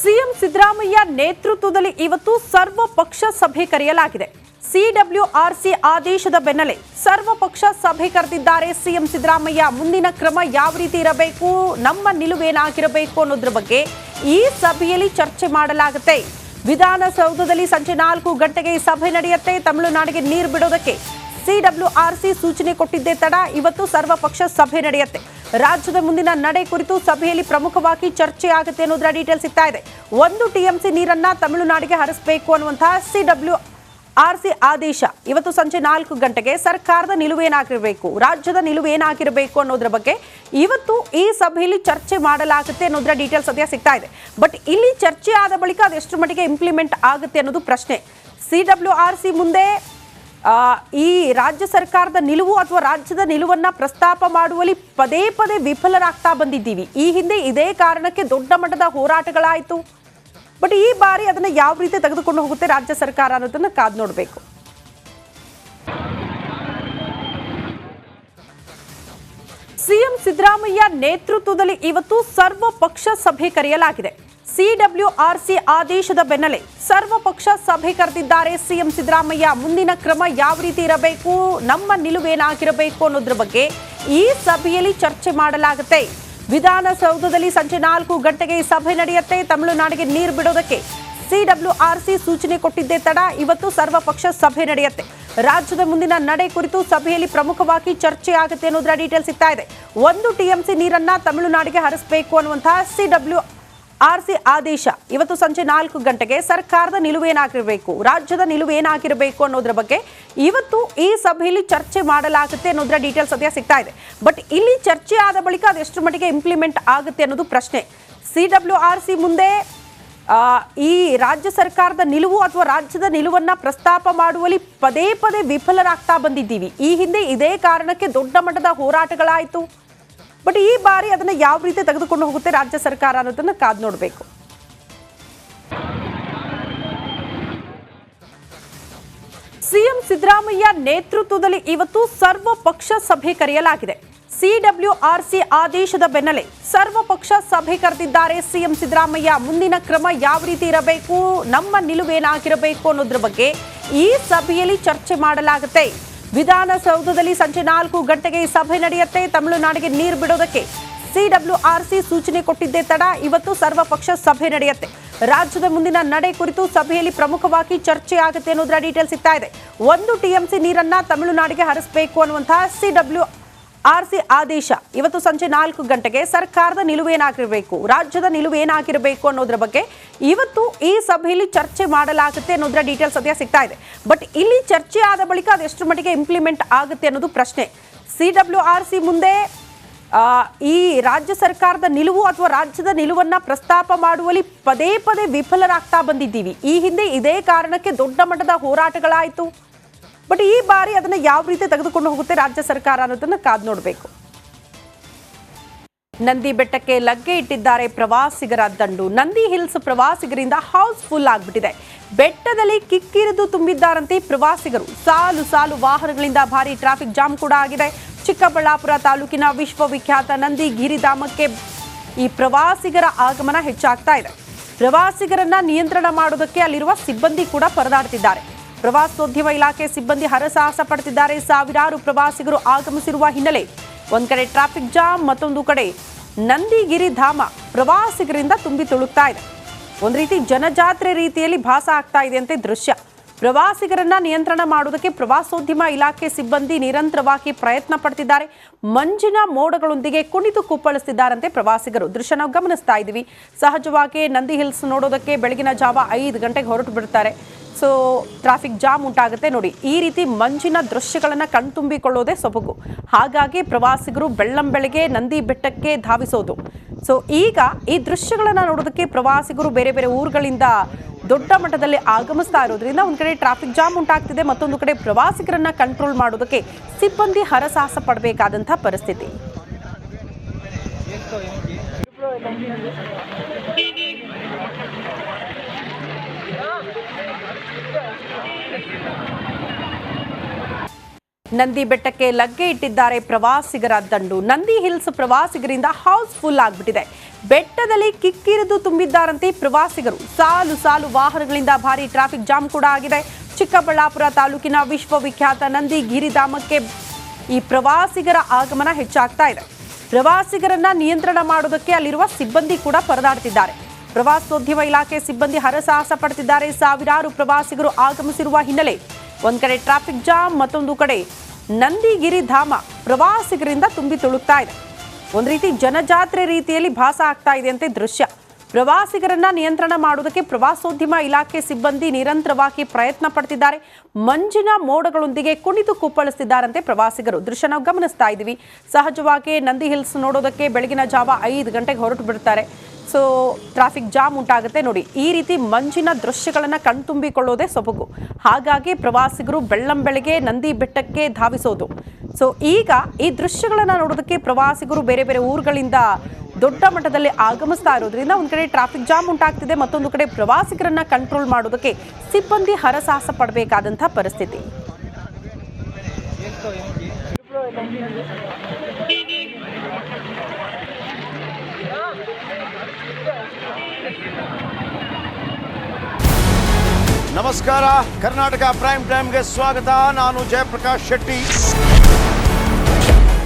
CM Siddaramaiah ನೇತೃತ್ವದಲ್ಲಿ ಇವತ್ತು ಸರ್ವಪಕ್ಷ ಸಭೆ ಕರೆಯಲಾಗಿದೆ. ಸಿಡಬ್ಲ್ಯೂಆರ್ಸಿ ಆದೇಶದ ಬೆನ್ನಲ್ಲೇ ಸರ್ವಪಕ್ಷ ಸಭೆ ಕರೆದಿದ್ದಾರೆ. ಸಿಎಂ ಸಿದ್ದರಾಮಯ್ಯ ಮುಂದಿನ ಕ್ರಮ ಯಾವ ರೀತಿ ಇರಬೇಕು, ನಮ್ಮ ನಿಲುವೇನಾಗಿರಬೇಕು ಅನ್ನೋದ್ರ ಬಗ್ಗೆ ಈ ಸಭೆಯಲ್ಲಿ ಚರ್ಚೆ ಮಾಡಲಾಗುತ್ತೆ. ವಿಧಾನಸೌಧದಲ್ಲಿ ಸಂಜೆ ನಾಲ್ಕು ಗಂಟೆಗೆ ಈ ಸಭೆ ನಡೆಯುತ್ತೆ. ತಮಿಳುನಾಡಿಗೆ ನೀರು ಬಿಡೋದಕ್ಕೆ ಸಿಡಬ್ಲ್ಯೂಆರ್ಸಿ ಸೂಚನೆ ಕೊಟ್ಟಿದ್ದೇ ತಡ. ಇವತ್ತು ಸರ್ವಪಕ್ಷ ಸಭೆ ನಡೆಯುತ್ತೆ. ರಾಜ್ಯದ ಮುಂದಿನ ನಡೆ ಕುರಿತು ಸಭೆಯಲ್ಲಿ ಪ್ರಮುಖವಾಗಿ ಚರ್ಚೆ ಆಗುತ್ತೆ ಅನ್ನೋದರ ಡೀಟೇಲ್ ಸಿಗ್ತಾ ಇದೆ. ಒಂದು ಟಿಎಂಸಿ ನೀರನ್ನ ತಮಿಳುನಾಡಿಗೆ ಹರಿಸಬೇಕು ಅನ್ನುವಂತಹ ಸಿಡಬ್ಲ್ಯೂ ಆರ್ಸಿ ಆದೇಶ ಇವತ್ತು ಸಂಜೆ ನಾಲ್ಕು ಗಂಟೆಗೆ ಸರ್ಕಾರದ ನಿಲುವೇನಾಗಿರಬೇಕು, ರಾಜ್ಯದ ನಿಲುವೇನಾಗಿರಬೇಕು ಅನ್ನೋದ್ರ ಬಗ್ಗೆ ಇವತ್ತು ಈ ಸಭೆಯಲ್ಲಿ ಚರ್ಚೆ ಮಾಡಲಾಗುತ್ತೆ ಅನ್ನೋದರ ಡೀಟೇಲ್ಸ್ ಸದ್ಯ ಸಿಗ್ತಾ ಇದೆ. ಬಟ್ ಇಲ್ಲಿ ಚರ್ಚೆ ಆದ ಬಳಿಕ ಅದೆಷ್ಟು ಮಟ್ಟಿಗೆ ಇಂಪ್ಲಿಮೆಂಟ್ ಆಗುತ್ತೆ ಅನ್ನೋದು ಪ್ರಶ್ನೆ. ಸಿಡಬ್ಲ್ಯೂ ಆರ್ ಸಿ ಮುಂದೆ ಈ ರಾಜ್ಯ ಸರ್ಕಾರದ ನಿಲುವು ಅಥವಾ ರಾಜ್ಯದ ನಿಲುವನ್ನ ಪ್ರಸ್ತಾಪ ಮಾಡುವಲ್ಲಿ ಪದೇ ಪದೇ ವಿಫಲರಾಗ್ತಾ ಬಂದಿದ್ದೀವಿ. ಈ ಹಿಂದೆ ಇದೇ ಕಾರಣಕ್ಕೆ ದೊಡ್ಡ ಮಟ್ಟದ ಹೋರಾಟಗಳಾಯಿತು. ಬಟ್ ಈ ಬಾರಿ ಅದನ್ನ ಯಾವ ರೀತಿ ತೆಗೆದುಕೊಂಡು ಹೋಗುತ್ತೆ ರಾಜ್ಯ ಸರ್ಕಾರ ಅನ್ನೋದನ್ನ ಕಾದ್ ನೋಡಬೇಕು. ಸಿಎಂ ಸಿದ್ದರಾಮಯ್ಯ ನೇತೃತ್ವದಲ್ಲಿ ಇವತ್ತು ಸರ್ವ ಪಕ್ಷ ಸಭೆ ಕರೆಯಲಾಗಿದೆ. ಸಿಡಬ್ಲ್ಯೂಆರ್ಸಿ ಆದೇಶದ ಬೆನ್ನಲ್ಲೇ ಸರ್ವಪಕ್ಷ ಸಭೆ ಕರೆದಿದ್ದಾರೆ. ಸಿಎಂ ಸಿದ್ದರಾಮಯ್ಯ, ಮುಂದಿನ ಕ್ರಮ ಯಾವ ರೀತಿ ಇರಬೇಕು, ನಮ್ಮ ನಿಲುವೇನಾಗಿರಬೇಕು ಅನ್ನೋದ್ರ ಬಗ್ಗೆ ಈ ಸಭೆಯಲ್ಲಿ ಚರ್ಚೆ ಮಾಡಲಾಗುತ್ತೆ. ವಿಧಾನಸೌಧದಲ್ಲಿ ಸಂಜೆ ನಾಲ್ಕು ಗಂಟೆಗೆ ಸಭೆ ನಡೆಯುತ್ತೆ. ತಮಿಳುನಾಡಿಗೆ ನೀರು ಬಿಡೋದಕ್ಕೆ ಸಿಡಬ್ಲ್ಯೂಆರ್ಸಿ ಸೂಚನೆ ಕೊಟ್ಟಿದ್ದೇ ತಡ. ಇವತ್ತು ಸರ್ವಪಕ್ಷ ಸಭೆ ನಡೆಯುತ್ತೆ. ರಾಜ್ಯದ ಮುಂದಿನ ನಡೆ ಕುರಿತು ಸಭೆಯಲ್ಲಿ ಪ್ರಮುಖವಾಗಿ ಚರ್ಚೆ ಆಗುತ್ತೆ ಅನ್ನೋದರ ಡೀಟೇಲ್ ಸಿಗ್ತಾ ಇದೆ. ಒಂದು ಟಿಎಂಸಿ ನೀರನ್ನ ತಮಿಳುನಾಡಿಗೆ ಹರಿಸಬೇಕು ಅನ್ನುವಂತಹ ಸಿಡಬ್ಲ್ಯೂ ಆರ್ಸಿ ಆದೇಶ. ಇವತ್ತು ಸಂಜೆ ನಾಲ್ಕು ಗಂಟೆಗೆ ಸರ್ಕಾರದ ನಿಲುವೇನಾಗಿರಬೇಕು, ರಾಜ್ಯದ ನಿಲುವೇನಾಗಿರಬೇಕು ಅನ್ನೋದ್ರ ಬಗ್ಗೆ ಇವತ್ತು ಈ ಸಭೆಯಲ್ಲಿ ಚರ್ಚೆ ಮಾಡಲಾಗುತ್ತೆ ಅನ್ನೋದರ ಡೀಟೇಲ್ಸ್ ಸದ್ಯ ಸಿಗ್ತಾ ಇದೆ. ಬಟ್ ಇಲ್ಲಿ ಚರ್ಚೆ ಆದ ಬಳಿಕ ಅದೆಷ್ಟು ಮಟ್ಟಿಗೆ ಇಂಪ್ಲಿಮೆಂಟ್ ಆಗುತ್ತೆ ಅನ್ನೋದು ಪ್ರಶ್ನೆ. ಸಿಡಬ್ಲ್ಯೂ ಆರ್ ಸಿ ಮುಂದೆ ಈ ರಾಜ್ಯ ಸರ್ಕಾರದ ನಿಲುವು ಅಥವಾ ರಾಜ್ಯದ ನಿಲುವನ್ನ ಪ್ರಸ್ತಾಪ ಮಾಡುವಲ್ಲಿ ಪದೇ ಪದೇ ವಿಫಲರಾಗ್ತಾ ಬಂದಿದ್ದೀವಿ. ಈ ಹಿಂದೆ ಇದೇ ಕಾರಣಕ್ಕೆ ದೊಡ್ಡ ಮಟ್ಟದ ಹೋರಾಟಗಳಾಯಿತು. ಬಟ್ ಈ ಬಾರಿ ಅದನ್ನ ಯಾವ ರೀತಿ ತೆಗೆದುಕೊಂಡು ಹೋಗುತ್ತೆ ರಾಜ್ಯ ಸರ್ಕಾರ ಅನ್ನೋದನ್ನ ಕಾದ್ ನೋಡಬೇಕು. ಸಿಎಂ ಸಿದ್ದರಾಮಯ್ಯ ನೇತೃತ್ವದಲ್ಲಿ ಇವತ್ತು ಸರ್ವಪಕ್ಷ ಸಭೆ ಕರೆಯಲಾಗಿದೆ. ಸಿಡಬ್ಲ್ಯೂಆರ್ಸಿ ಆದೇಶದ ಬೆನ್ನಲ್ಲೇ ಸರ್ವಪಕ್ಷ ಸಭೆ ಕರೆದಿದ್ದಾರೆ ಸಿಎಂ ಸಿದ್ದರಾಮಯ್ಯ. ಮುಂದಿನ ಕ್ರಮ ಯಾವ ರೀತಿ ಇರಬೇಕು, ನಮ್ಮ ನಿಲುವೇನಾಗಿರಬೇಕು ಅನ್ನೋದ್ರ ಬಗ್ಗೆ ಈ ಸಭೆಯಲ್ಲಿ ಚರ್ಚೆ ಮಾಡಲಾಗುತ್ತೆ. ವಿಧಾನಸೌಧದಲ್ಲಿ ಸಂಜೆ ನಾಲ್ಕು ಗಂಟೆಗೆ ಸಭೆ ನಡೆಯುತ್ತೆ. ತಮಿಳುನಾಡಿಗೆ ನೀರು ಬಿಡೋದಕ್ಕೆ ಸಿಡಬ್ಲ್ಯೂಆರ್ಸಿ ಸೂಚನೆ ಕೊಟ್ಟಿದ್ದೇ ತಡ. ಇವತ್ತು ಸರ್ವಪಕ್ಷ ಸಭೆ ನಡೆಯುತ್ತೆ. ರಾಜ್ಯದ ಮುಂದಿನ ನಡೆ ಕುರಿತು ಸಭೆಯಲ್ಲಿ ಪ್ರಮುಖವಾಗಿ ಚರ್ಚೆ ಆಗುತ್ತೆ ಅನ್ನೋದರ ಡೀಟೇಲ್ಸ್ ಸಿಗ್ತಾ ಇದೆ. ಒಂದು ಟಿಎಂಸಿ ನೀರನ್ನ ತಮಿಳುನಾಡಿಗೆ ಹರಿಸಬೇಕು ಅನ್ನುವಂತಹ ಸಿಡಬ್ಲ್ಯೂ ಆರ್ಸಿ ಆದೇಶ. ಇವತ್ತು ಸಂಜೆ ನಾಲ್ಕು ಗಂಟೆಗೆ ಸರ್ಕಾರದ ನಿಲುವೇನಾಗಿರಬೇಕು, ರಾಜ್ಯದ ನಿಲುವೇನಾಗಿರಬೇಕು ಅನ್ನೋದ್ರ ಬಗ್ಗೆ ಇವತ್ತು ಈ ಸಭೆಯಲ್ಲಿ ಚರ್ಚೆ ಮಾಡಲಾಗುತ್ತೆ ಅನ್ನೋದರ ಡೀಟೇಲ್ಸ್ ಸದ್ಯ ಸಿಗ್ತಾ ಇದೆ. ಬಟ್ ಇಲ್ಲಿ ಚರ್ಚೆ ಆದ ಬಳಿಕ ಅದೆಷ್ಟು ಮಟ್ಟಿಗೆ ಇಂಪ್ಲಿಮೆಂಟ್ ಆಗುತ್ತೆ ಅನ್ನೋದು ಪ್ರಶ್ನೆ. ಸಿಡಬ್ಲ್ಯೂ ಆರ್ ಸಿ ಮುಂದೆ ಈ ರಾಜ್ಯ ಸರ್ಕಾರದ ನಿಲುವು ಅಥವಾ ರಾಜ್ಯದ ನಿಲುವನ್ನ ಪ್ರಸ್ತಾಪ ಮಾಡುವಲ್ಲಿ ಪದೇ ಪದೇ ವಿಫಲರಾಗ್ತಾ ಬಂದಿದ್ದೀವಿ. ಈ ಹಿಂದೆ ಇದೇ ಕಾರಣಕ್ಕೆ ದೊಡ್ಡ ಮಟ್ಟದ ಹೋರಾಟಗಳಾಯಿತು. ಬಟ್ ಈ ಬಾರಿ ಅದನ್ನ ಯಾವ ರೀತಿ ತೆಗೆದುಕೊಂಡು ಹೋಗುತ್ತೆ ರಾಜ್ಯ ಸರ್ಕಾರ ಅನ್ನೋದನ್ನ ಕಾದ್ ನೋಡಬೇಕು. ನಂದಿ ಬೆಟ್ಟಕ್ಕೆ ಲಗ್ಗೆ ಇಟ್ಟಿದ್ದಾರೆ ಪ್ರವಾಸಿಗರ ದಂಡು. ನಂದಿ ಹಿಲ್ಸ್ ಪ್ರವಾಸಿಗರಿಂದ ಹೌಸ್ ಫುಲ್ ಆಗ್ಬಿಟ್ಟಿದೆ. ಬೆಟ್ಟದಲ್ಲಿ ಕಿಕ್ಕಿರಿದು ತುಂಬಿದ್ದಾರಂತೆ ಪ್ರವಾಸಿಗರು. ಸಾಲು ಸಾಲು ವಾಹನಗಳಿಂದ ಭಾರಿ ಟ್ರಾಫಿಕ್ ಜಾಮ್ ಕೂಡ ಆಗಿದೆ. ಚಿಕ್ಕಬಳ್ಳಾಪುರ ತಾಲೂಕಿನ ವಿಶ್ವವಿಖ್ಯಾತ ನಂದಿ ಗಿರಿಧಾಮಕ್ಕೆ ಈ ಪ್ರವಾಸಿಗರ ಆಗಮನ ಹೆಚ್ಚಾಗ್ತಾ ಇದೆ. ಪ್ರವಾಸಿಗರನ್ನ ನಿಯಂತ್ರಣ ಮಾಡೋದಕ್ಕೆ ಅಲ್ಲಿರುವ ಸಿಬ್ಬಂದಿ ಕೂಡ ಪರದಾಡ್ತಿದ್ದಾರೆ. ಪ್ರವಾಸೋದ್ಯಮ ಇಲಾಖೆ ಸಿಬ್ಬಂದಿ ಹರಸಾಹಸ ಪಡ್ತಿದ್ದಾರೆ ಸಾವಿರಾರು ಪ್ರವಾಸಿಗರು ಆಗಮಿಸಿರುವ ಹಿನ್ನೆಲೆ ಒಂದು ಕಡೆ ಟ್ರಾಫಿಕ್ ಜಾಮ್, ಮತ್ತೊಂದು ಕಡೆ ನಂದಿಗಿರಿ ಧಾಮ ಪ್ರವಾಸಿಗರಿಂದ ತುಂಬಿ ತುಳುಕ್ತಾ ಇದೆ. ಒಂದು ರೀತಿ ಜನಜಾತ್ರೆ ರೀತಿಯಲ್ಲಿ ಭಾಸ ಆಗ್ತಾ ಇದೆ ಅಂತೆ ದೃಶ್ಯ. ಪ್ರವಾಸಿಗರನ್ನ ನಿಯಂತ್ರಣ ಮಾಡುವುದಕ್ಕೆ ಪ್ರವಾಸೋದ್ಯಮ ಇಲಾಖೆ ಸಿಬ್ಬಂದಿ ನಿರಂತರವಾಗಿ ಪ್ರಯತ್ನ ಪಡ್ತಿದ್ದಾರೆ. ಮಂಜಿನ ಮೋಡಗಳೊಂದಿಗೆ ಕುಣಿದು ಕುಪ್ಪಳಿಸ್ತಿದ್ದಾರಂತೆ ಪ್ರವಾಸಿಗರು. ದೃಶ್ಯ ನಾವು ಗಮನಿಸ್ತಾ ಇದ್ದೀವಿ. ಸಹಜವಾಗಿ ನಂದಿ ಹಿಲ್ಸ್ ನೋಡೋದಕ್ಕೆ ಬೆಳಗಿನ ಜಾವ ಐದು ಗಂಟೆಗೆ ಹೊರಟು ಬಿಡ್ತಾರೆ. ಸೊ ಟ್ರಾಫಿಕ್ ಜಾಮ್ ಉಂಟಾಗುತ್ತೆ. ನೋಡಿ, ಈ ರೀತಿ ಮಂಜಿನ ದೃಶ್ಯಗಳನ್ನು ಕಣ್ತುಂಬಿಕೊಳ್ಳೋದೇ ಸೊಬಗು. ಹಾಗಾಗಿ ಪ್ರವಾಸಿಗರು ಬೆಳ್ಳಂ ಬೆಳಗ್ಗೆ ನಂದಿ ಬೆಟ್ಟಕ್ಕೆ ಧಾವಿಸೋದು. ಸೊ ಈಗ ಈ ದೃಶ್ಯಗಳನ್ನು ನೋಡೋದಕ್ಕೆ ಪ್ರವಾಸಿಗರು ಬೇರೆ ಬೇರೆ ಊರುಗಳಿಂದ ದೊಡ್ಡ ಮಟ್ಟದಲ್ಲಿ ಆಗಮಿಸ್ತಾ ಇರೋದ್ರಿಂದ ಒಂದು ಕಡೆ ಟ್ರಾಫಿಕ್ ಜಾಮ್ ಉಂಟಾಗ್ತಿದೆ, ಮತ್ತೊಂದು ಕಡೆ ಪ್ರವಾಸಿಗರನ್ನ ಕಂಟ್ರೋಲ್ ಮಾಡೋದಕ್ಕೆ ಸಿಬ್ಬಂದಿ ಹರಸಾಹಸ ಪಡಬೇಕಾದಂತಹ ಪರಿಸ್ಥಿತಿ. ನಂದಿ ಬೆಟ್ಟಕ್ಕೆ ಲಗ್ಗೆ ಇಟ್ಟಿದ್ದಾರೆ ಪ್ರವಾಸಿಗರ ದಂಡು. ನಂದಿ ಹಿಲ್ಸ್ ಪ್ರವಾಸಿಗರಿಂದ ಹೌಸ್ಫುಲ್ ಆಗ್ಬಿಟ್ಟಿದೆ. ಬೆಟ್ಟದಲ್ಲಿ ಕಿಕ್ಕಿರಿದು ತುಂಬಿದ್ದಾರಂತೆ ಪ್ರವಾಸಿಗರು. ಸಾಲು ಸಾಲು ವಾಹನಗಳಿಂದ ಭಾರಿ ಟ್ರಾಫಿಕ್ ಜಾಮ್ ಕೂಡ ಆಗಿದೆ. ಚಿಕ್ಕಬಳ್ಳಾಪುರ ತಾಲೂಕಿನ ವಿಶ್ವವಿಖ್ಯಾತ ನಂದಿ ಗಿರಿಧಾಮಕ್ಕೆ ಈ ಪ್ರವಾಸಿಗರ ಆಗಮನ ಹೆಚ್ಚಾಗ್ತಾ ಇದೆ. ಪ್ರವಾಸಿಗರನ್ನ ನಿಯಂತ್ರಣ ಮಾಡೋದಕ್ಕೆ ಅಲ್ಲಿರುವ ಸಿಬ್ಬಂದಿ ಕೂಡ ಪರದಾಡ್ತಿದ್ದಾರೆ. ಪ್ರವಾಸೋದ್ಯಮ ಇಲಾಖೆ ಸಿಬ್ಬಂದಿ ಹರಸಾಹಸ ಪಡ್ತಿದ್ದಾರೆ. ಸಾವಿರಾರು ಪ್ರವಾಸಿಗರು ಆಗಮಿಸಿರುವ ಹಿನ್ನೆಲೆ ಒಂದ್ ಕಡೆ ಟ್ರಾಫಿಕ್ ಜಾಮ್, ಮತ್ತೊಂದು ಕಡೆ ನಂದಿಗಿರಿ ಧಾಮ ಪ್ರವಾಸಿಗರಿಂದ ತುಂಬಿ ತುಳುಕ್ತಾ ಇದೆ. ಒಂದು ರೀತಿ ಜನಜಾತ್ರೆ ರೀತಿಯಲ್ಲಿ ಭಾಸ ಆಗ್ತಾ ಇದೆ ಅಂತೆ ದೃಶ್ಯ. ಪ್ರವಾಸಿಗರನ್ನ ನಿಯಂತ್ರಣ ಮಾಡುವುದಕ್ಕೆ ಪ್ರವಾಸೋದ್ಯಮ ಇಲಾಖೆ ಸಿಬ್ಬಂದಿ ನಿರಂತರವಾಗಿ ಪ್ರಯತ್ನ ಪಡ್ತಿದ್ದಾರೆ. ಮಂಜಿನ ಮೋಡಗಳೊಂದಿಗೆ ಕುಣಿದು ಕುಪ್ಪಳಿಸ್ತಿದ್ದಾರಂತೆ ಪ್ರವಾಸಿಗರು. ದೃಶ್ಯ ನಾವು ಗಮನಿಸ್ತಾ ಇದ್ದೀವಿ. ಸಹಜವಾಗಿ ನಂದಿ ಹಿಲ್ಸ್ ನೋಡೋದಕ್ಕೆ ಬೆಳಗಿನ ಜಾವ ಐದು ಗಂಟೆಗೆ ಹೊರಟು ಬಿಡ್ತಾರೆ. ಸೊ ಟ್ರಾಫಿಕ್ ಜಾಮ್ ಉಂಟಾಗುತ್ತೆ. ನೋಡಿ, ಈ ರೀತಿ ಮಂಜಿನ ದೃಶ್ಯಗಳನ್ನು ಕಣ್ತುಂಬಿಕೊಳ್ಳೋದೇ ಸೊಬಗು. ಹಾಗಾಗಿ ಪ್ರವಾಸಿಗರು ಬೆಳ್ಳಂ ಬೆಳಗ್ಗೆ ನಂದಿ ಬೆಟ್ಟಕ್ಕೆ ಧಾವಿಸೋದು. ಸೊ ಈಗ ಈ ದೃಶ್ಯಗಳನ್ನು ನೋಡೋದಕ್ಕೆ ಪ್ರವಾಸಿಗರು ಬೇರೆ ಬೇರೆ ಊರುಗಳಿಂದ ದೊಡ್ಡ ಮಟ್ಟದಲ್ಲಿ ಆಗಮಿಸ್ತಾ ಇರೋದ್ರಿಂದ ಒಂದು ಕಡೆ ಟ್ರಾಫಿಕ್ ಜಾಮ್ ಉಂಟಾಗ್ತಿದೆ, ಮತ್ತೊಂದು ಕಡೆ ಪ್ರವಾಸಿಗರನ್ನ ಕಂಟ್ರೋಲ್ ಮಾಡೋದಕ್ಕೆ ಸಿಬ್ಬಂದಿ ಹರಸಾಹಸ ಪಡಬೇಕಾದಂತಹ ಪರಿಸ್ಥಿತಿ. ನಮಸ್ಕಾರ, ಕರ್ನಾಟಕ ಪ್ರೈಮ್ ಟೈಮ್ಗೆ ಸ್ವಾಗತ. ನಾನು ಜಯಪ್ರಕಾಶ್ ಶೆಟ್ಟಿ.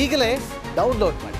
ಈಗಲೇ ಡೌನ್ಲೋಡ್ ಮಾಡಿ.